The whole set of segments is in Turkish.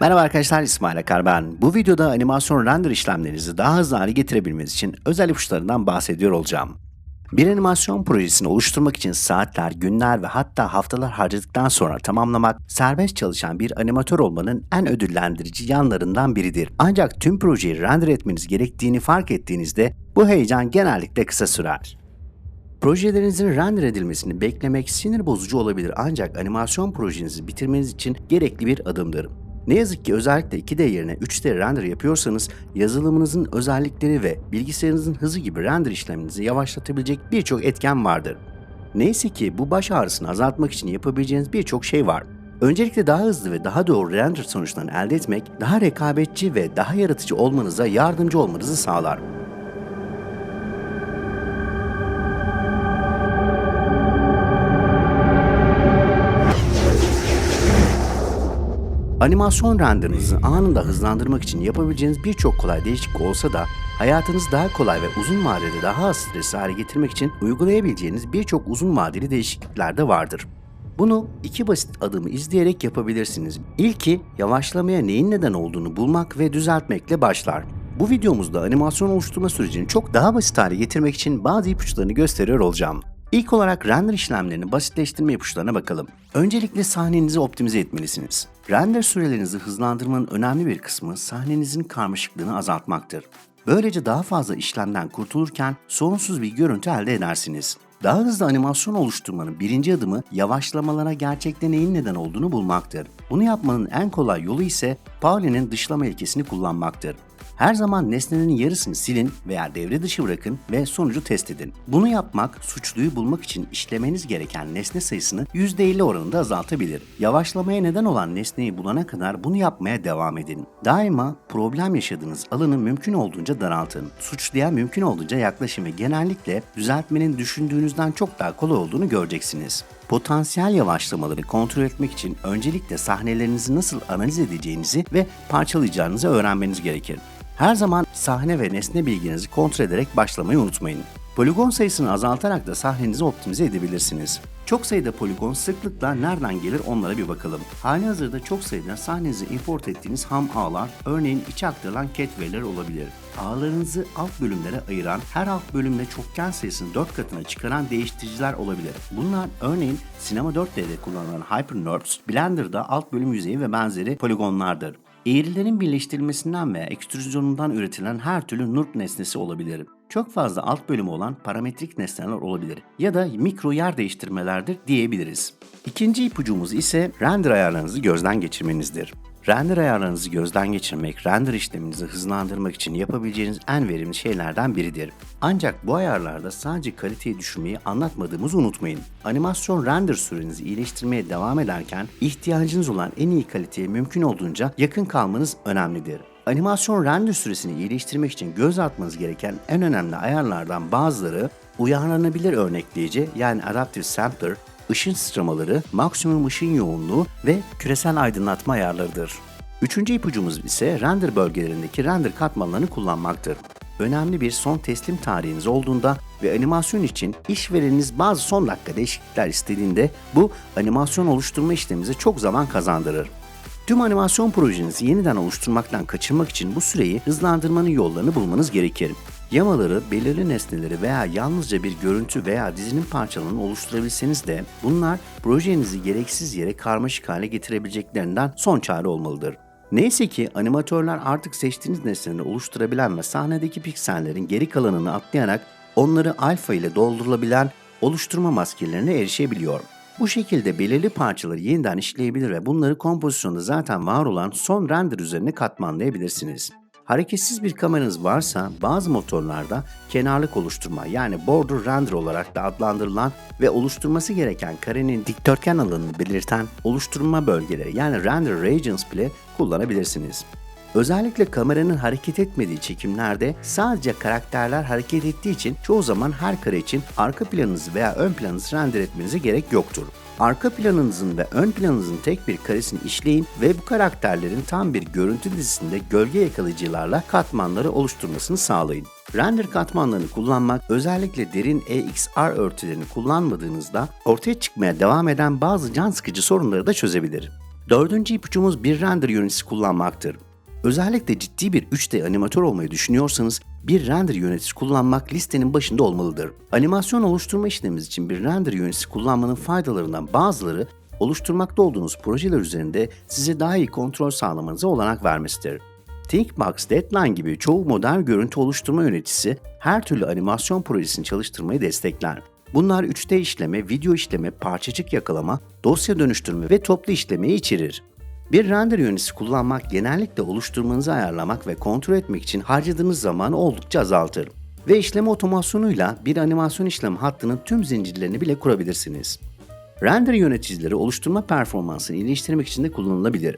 Merhaba arkadaşlar İsmail Akar ben. Bu videoda animasyon render işlemlerinizi daha hızlı hale getirebilmeniz için özel ipuçlarından bahsediyor olacağım. Bir animasyon projesini oluşturmak için saatler, günler ve hatta haftalar harcadıktan sonra tamamlamak serbest çalışan bir animatör olmanın en ödüllendirici yanlarından biridir. Ancak tüm projeyi render etmeniz gerektiğini fark ettiğinizde bu heyecan genellikle kısa sürer. Projelerinizin render edilmesini beklemek sinir bozucu olabilir ancak animasyon projenizi bitirmeniz için gerekli bir adımdır. Ne yazık ki özellikle 2D yerine 3D render yapıyorsanız yazılımınızın özellikleri ve bilgisayarınızın hızı gibi render işleminizi yavaşlatabilecek birçok etken vardır. Neyse ki bu baş ağrısını azaltmak için yapabileceğiniz birçok şey var. Öncelikle daha hızlı ve daha doğru render sonuçlarını elde etmek, daha rekabetçi ve daha yaratıcı olmanıza yardımcı olmanızı sağlar. Animasyon renderinizi anında hızlandırmak için yapabileceğiniz birçok kolay değişiklik olsa da hayatınızı daha kolay ve uzun vadede daha az stresli hale getirmek için uygulayabileceğiniz birçok uzun vadeli değişiklikler de vardır. Bunu iki basit adımı izleyerek yapabilirsiniz. İlki yavaşlamaya neyin neden olduğunu bulmak ve düzeltmekle başlar. Bu videomuzda animasyon oluşturma sürecini çok daha basit hale getirmek için bazı ipuçlarını gösteriyor olacağım. İlk olarak render işlemlerini basitleştirme ipuçlarına bakalım. Öncelikle sahnenizi optimize etmelisiniz. Render sürelerinizi hızlandırmanın önemli bir kısmı sahnenizin karmaşıklığını azaltmaktır. Böylece daha fazla işlemden kurtulurken sorunsuz bir görüntü elde edersiniz. Daha hızlı animasyon oluşturmanın birinci adımı yavaşlamalara gerçekte neyin neden olduğunu bulmaktır. Bunu yapmanın en kolay yolu ise Pauli'nin dışlama ilkesini kullanmaktır. Her zaman nesnenin yarısını silin veya devre dışı bırakın ve sonucu test edin. Bunu yapmak suçluyu bulmak için işlemeniz gereken nesne sayısını %50 oranında azaltabilir. Yavaşlamaya neden olan nesneyi bulana kadar bunu yapmaya devam edin. Daima problem yaşadığınız alanı mümkün olduğunca daraltın. Suçluya mümkün olduğunca yaklaşın ve genellikle düzeltmenin düşündüğünüzden çok daha kolay olduğunu göreceksiniz. Potansiyel yavaşlamaları kontrol etmek için öncelikle sahnelerinizi nasıl analiz edeceğinizi ve parçalayacağınızı öğrenmeniz gerekir. Her zaman sahne ve nesne bilginizi kontrol ederek başlamayı unutmayın. Poligon sayısını azaltarak da sahnenizi optimize edebilirsiniz. Çok sayıda poligon sıklıkla nereden gelir onlara bir bakalım. Hali hazırda çok sayıda sahnenize import ettiğiniz ham ağlar, örneğin içe aktarılan cat olabilir. Ağlarınızı alt bölümlere ayıran, her alt bölümde çokgen sayısını 4 katına çıkaran değiştiriciler olabilir. Bunlar örneğin Cinema 4D'de kullanılan HyperNurbs, Blender'da alt bölüm yüzeyi ve benzeri poligonlardır. Eğrilerin birleştirilmesinden veya ekstrüzyonundan üretilen her türlü NURB nesnesi olabilir. Çok fazla alt bölümü olan parametrik nesneler olabilir ya da mikro yer değiştirmelerdir diyebiliriz. İkinci ipucumuz ise render ayarlarınızı gözden geçirmenizdir. Render ayarlarınızı gözden geçirmek, render işleminizi hızlandırmak için yapabileceğiniz en verimli şeylerden biridir. Ancak bu ayarlarda sadece kaliteyi düşürmeyi anlatmadığımızı unutmayın. Animasyon render sürenizi iyileştirmeye devam ederken ihtiyacınız olan en iyi kaliteye mümkün olduğunca yakın kalmanız önemlidir. Animasyon render süresini iyileştirmek için göz atmanız gereken en önemli ayarlardan bazıları uyarlanabilir örnekleyici yani Adaptive Sampler, ışın sıçramaları, maksimum ışın yoğunluğu ve küresel aydınlatma ayarlarıdır. Üçüncü ipucumuz ise render bölgelerindeki render katmanlarını kullanmaktır. Önemli bir son teslim tarihiniz olduğunda ve animasyon için işvereniniz bazı son dakika değişiklikler istediğinde bu animasyon oluşturma işlemimize çok zaman kazandırır. Tüm animasyon projenizi yeniden oluşturmaktan kaçınmak için bu süreyi hızlandırmanın yollarını bulmanız gerekir. Yamaları, belirli nesneleri veya yalnızca bir görüntü veya dizinin parçalarını oluşturabilseniz de bunlar projenizi gereksiz yere karmaşık hale getirebileceklerinden son çare olmalıdır. Neyse ki animatörler artık seçtiğiniz nesneleri oluşturabilen ve sahnedeki piksellerin geri kalanını atlayarak onları alfa ile doldurulabilen oluşturma maskelerine erişebiliyor. Bu şekilde belirli parçaları yeniden işleyebilir ve bunları kompozisyonda zaten var olan son render üzerine katmanlayabilirsiniz. Hareketsiz bir kameranız varsa bazı motorlarda kenarlık oluşturma yani border render olarak da adlandırılan ve oluşturması gereken karenin dikdörtgen alanını belirten oluşturma bölgeleri yani render regions bile kullanabilirsiniz. Özellikle kameranın hareket etmediği çekimlerde sadece karakterler hareket ettiği için çoğu zaman her kare için arka planınızı veya ön planınızı render etmenize gerek yoktur. Arka planınızın ve ön planınızın tek bir karesini işleyin ve bu karakterlerin tam bir görüntü dizisinde gölge yakalayıcılarla katmanları oluşturmasını sağlayın. Render katmanlarını kullanmak özellikle derin EXR örtülerini kullanmadığınızda ortaya çıkmaya devam eden bazı can sıkıcı sorunları da çözebilir. Dördüncü ipucumuz bir render yöneticisi kullanmaktır. Özellikle ciddi bir 3D animatör olmayı düşünüyorsanız bir render yöneticisi kullanmak listenin başında olmalıdır. Animasyon oluşturma işlemimiz için bir render yöneticisi kullanmanın faydalarından bazıları oluşturmakta olduğunuz projeler üzerinde size daha iyi kontrol sağlamanıza olanak vermesidir. ThinkBox Deadline gibi çoğu modern görüntü oluşturma yöneticisi her türlü animasyon projesini çalıştırmayı destekler. Bunlar 3D işleme, video işleme, parçacık yakalama, dosya dönüştürme ve toplu işlemeyi içerir. Bir render yöneticisi kullanmak genellikle oluşturmanızı ayarlamak ve kontrol etmek için harcadığınız zamanı oldukça azaltır. Ve işleme otomasyonuyla bir animasyon işlem hattının tüm zincirlerini bile kurabilirsiniz. Render yöneticileri oluşturma performansını iyileştirmek için de kullanılabilir.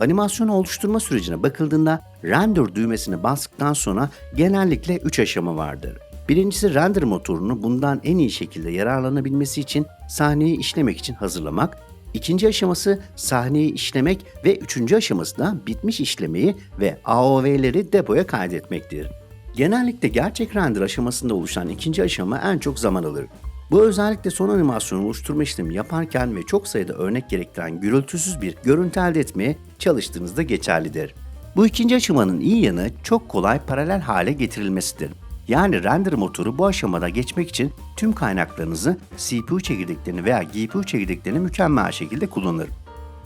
Animasyon oluşturma sürecine bakıldığında render düğmesine bastıktan sonra genellikle 3 aşama vardır. Birincisi render motorunu bundan en iyi şekilde yararlanabilmesi için sahneyi işlemek için hazırlamak. İkinci aşaması sahneyi işlemek ve üçüncü aşaması da bitmiş işlemeyi ve AOV'leri depoya kaydetmektir. Genellikle gerçek render aşamasında oluşan ikinci aşama en çok zaman alır. Bu özellikle son animasyonu oluşturma işlemi yaparken ve çok sayıda örnek gerektiren gürültüsüz bir görüntü elde etmeye çalıştığınızda geçerlidir. Bu ikinci aşamanın iyi yanı çok kolay paralel hale getirilmesidir. Yani render motoru bu aşamada geçmek için tüm kaynaklarınızı CPU çekirdeklerini veya GPU çekirdeklerini mükemmel şekilde kullanır.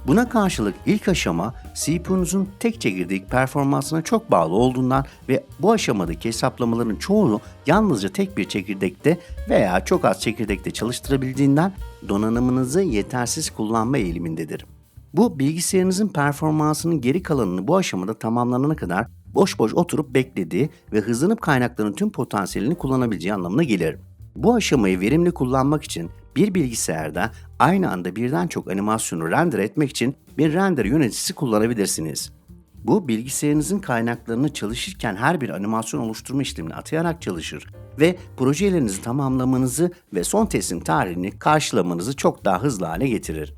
Buna karşılık ilk aşama CPU'nuzun tek çekirdek performansına çok bağlı olduğundan ve bu aşamadaki hesaplamaların çoğunu yalnızca tek bir çekirdekte veya çok az çekirdekte çalıştırabildiğinden donanımınızı yetersiz kullanma eğilimindedir. Bu bilgisayarınızın performansının geri kalanını bu aşamada tamamlanana kadar boş boş oturup beklediği ve hızlanıp kaynakların tüm potansiyelini kullanabileceği anlamına gelir. Bu aşamayı verimli kullanmak için bir bilgisayarda aynı anda birden çok animasyonu render etmek için bir render yöneticisi kullanabilirsiniz. Bu bilgisayarınızın kaynaklarını çalışırken her bir animasyon oluşturma işlemini atayarak çalışır ve projelerinizi tamamlamanızı ve son teslim tarihini karşılamanızı çok daha hızlı hale getirir.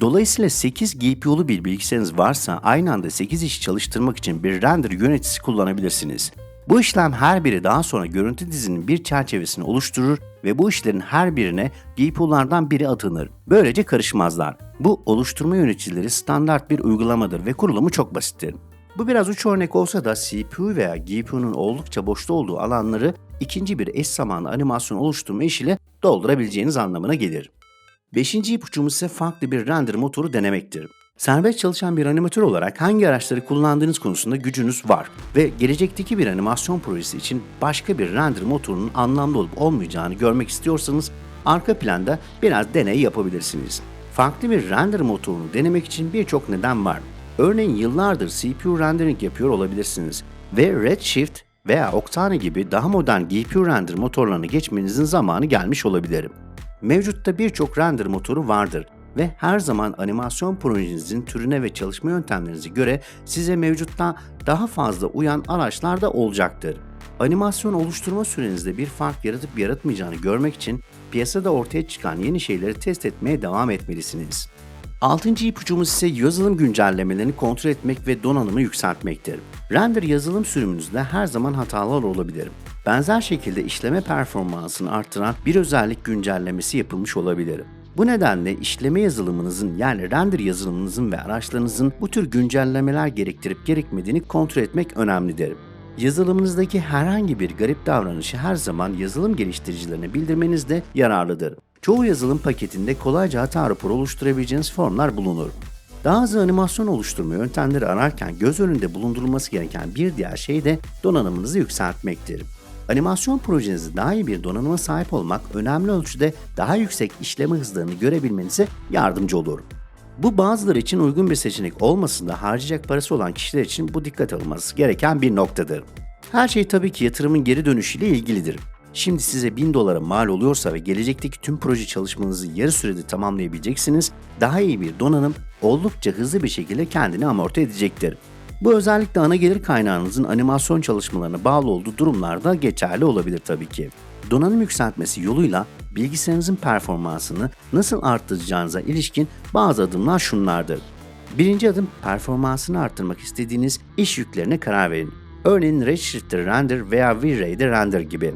Dolayısıyla 8 GPU'lu bir bilgisayarınız varsa aynı anda 8 işi çalıştırmak için bir render yöneticisi kullanabilirsiniz. Bu işlem her biri daha sonra görüntü dizinin bir çerçevesini oluşturur ve bu işlerin her birine GPU'lardan biri atınır. Böylece karışmazlar. Bu oluşturma yöneticileri standart bir uygulamadır ve kurulumu çok basittir. Bu biraz uç örnek olsa da CPU veya GPU'nun oldukça boşta olduğu alanları ikinci bir eş zamanlı animasyon oluşturma işiyle doldurabileceğiniz anlamına gelir. Beşinci ipucumuz ise farklı bir render motoru denemektir. Serbest çalışan bir animatör olarak hangi araçları kullandığınız konusunda gücünüz var ve gelecekteki bir animasyon projesi için başka bir render motorunun anlamlı olup olmayacağını görmek istiyorsanız arka planda biraz deney yapabilirsiniz. Farklı bir render motorunu denemek için birçok neden var. Örneğin yıllardır CPU rendering yapıyor olabilirsiniz ve Redshift veya Octane gibi daha modern GPU render motorlarına geçmenizin zamanı gelmiş olabilir. Mevcutta birçok render motoru vardır ve her zaman animasyon projenizin türüne ve çalışma yöntemlerinize göre size mevcutta daha fazla uyan araçlar da olacaktır. Animasyon oluşturma sürenizde bir fark yaratıp yaratmayacağını görmek için piyasada ortaya çıkan yeni şeyleri test etmeye devam etmelisiniz. Altıncı ipucumuz ise yazılım güncellemelerini kontrol etmek ve donanımı yükseltmektir. Render yazılım sürümünüzde her zaman hatalar olabilir. Benzer şekilde işleme performansını arttıran bir özellik güncellemesi yapılmış olabilir. Bu nedenle işleme yazılımınızın yani render yazılımınızın ve araçlarınızın bu tür güncellemeler gerektirip gerekmediğini kontrol etmek önemlidir. Yazılımınızdaki herhangi bir garip davranışı her zaman yazılım geliştiricilerine bildirmeniz de yararlıdır. Çoğu yazılım paketinde kolayca hata raporu oluşturabileceğiniz formlar bulunur. Daha hızlı animasyon oluşturma yöntemleri ararken göz önünde bulundurulması gereken bir diğer şey de donanımınızı yükseltmektir. Animasyon projenizde daha iyi bir donanıma sahip olmak önemli ölçüde daha yüksek işleme hızlarını görebilmenize yardımcı olur. Bu bazıları için uygun bir seçenek olmasın da harcayacak parası olan kişiler için bu dikkat alınması gereken bir noktadır. Her şey tabii ki yatırımın geri dönüşüyle ilgilidir. Şimdi size 1000 dolara mal oluyorsa ve gelecekteki tüm proje çalışmanızı yarı sürede tamamlayabileceksiniz, daha iyi bir donanım oldukça hızlı bir şekilde kendini amorti edecektir. Bu özellikle ana gelir kaynağınızın animasyon çalışmalarına bağlı olduğu durumlarda geçerli olabilir tabii ki. Donanım yükseltmesi yoluyla bilgisayarınızın performansını nasıl arttıracağınıza ilişkin bazı adımlar şunlardır. Birinci adım performansını arttırmak istediğiniz iş yüklerine karar verin. Örneğin Redshift'te render veya V-Ray'de render gibi.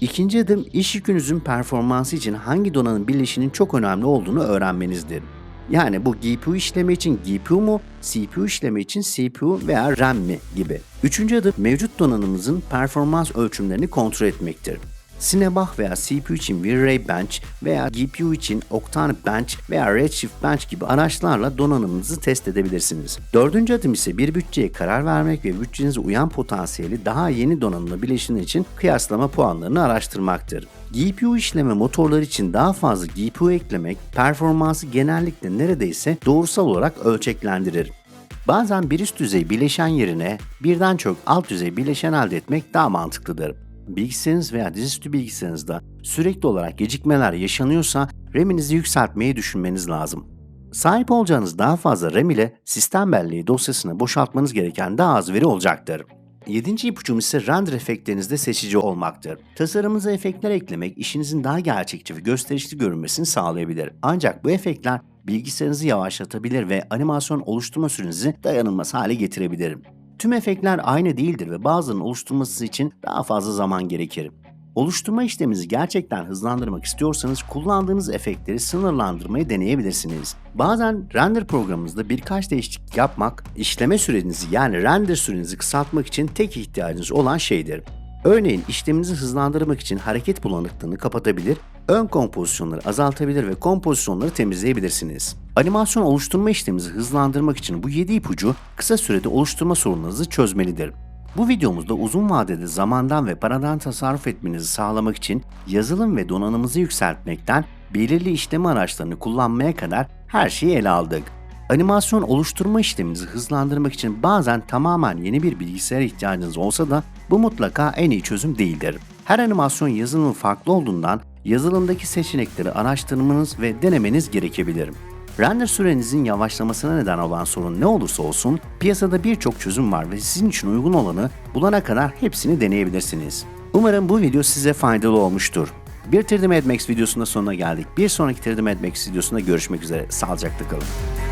İkinci adım iş yükünüzün performansı için hangi donanım bileşinin çok önemli olduğunu öğrenmenizdir. Yani bu GPU işlemi için GPU mu, CPU işlemi için CPU veya RAM mi gibi. Üçüncü adım mevcut donanımınızın performans ölçümlerini kontrol etmektir. Cinebench veya CPU için V-Ray Bench veya GPU için Octane Bench veya Redshift Bench gibi araçlarla donanımınızı test edebilirsiniz. Dördüncü adım ise bir bütçeye karar vermek ve bütçenize uyan potansiyeli daha yeni donanımlı bileşenler için kıyaslama puanlarını araştırmaktır. GPU işleme motorları için daha fazla GPU eklemek performansı genellikle neredeyse doğrusal olarak ölçeklendirir. Bazen bir üst düzey bileşen yerine birden çok alt düzey bileşen elde etmek daha mantıklıdır. Bilgisayarınız veya dizüstü bilgisayarınızda sürekli olarak gecikmeler yaşanıyorsa RAM'inizi yükseltmeyi düşünmeniz lazım. Sahip olacağınız daha fazla RAM ile sistem belleği dosyasını boşaltmanız gereken daha az veri olacaktır. Yedinci ipucum ise render efektlerinizde seçici olmaktır. Tasarımınıza efektler eklemek işinizin daha gerçekçi ve gösterişli görünmesini sağlayabilir. Ancak bu efektler bilgisayarınızı yavaşlatabilir ve animasyon oluşturma sürenizi dayanılmaz hale getirebilir. Tüm efektler aynı değildir ve bazılarının oluşturulması için daha fazla zaman gerekir. Oluşturma işleminizi gerçekten hızlandırmak istiyorsanız kullandığınız efektleri sınırlandırmayı deneyebilirsiniz. Bazen render programınızda birkaç değişiklik yapmak, işleme sürenizi yani render sürenizi kısaltmak için tek ihtiyacınız olan şeydir. Örneğin işleminizi hızlandırmak için hareket bulanıklığını kapatabilir, ön kompozisyonları azaltabilir ve kompozisyonları temizleyebilirsiniz. Animasyon oluşturma işleminizi hızlandırmak için bu 7 ipucu kısa sürede oluşturma sorunlarınızı çözmelidir. Bu videomuzda uzun vadede zamandan ve paradan tasarruf etmenizi sağlamak için yazılım ve donanımınızı yükseltmekten belirli işleme araçlarını kullanmaya kadar her şeyi ele aldık. Animasyon oluşturma işleminizi hızlandırmak için bazen tamamen yeni bir bilgisayara ihtiyacınız olsa da bu mutlaka en iyi çözüm değildir. Her animasyon yazılımı farklı olduğundan yazılımdaki seçenekleri araştırmanız ve denemeniz gerekebilir. Render sürenizin yavaşlamasına neden olan sorun ne olursa olsun piyasada birçok çözüm var ve sizin için uygun olanı bulana kadar hepsini deneyebilirsiniz. Umarım bu video size faydalı olmuştur. Bir 3D Mad Max videosunda sonuna geldik. Bir sonraki 3D Mad Max videosunda görüşmek üzere. Sağlıcakla kalın.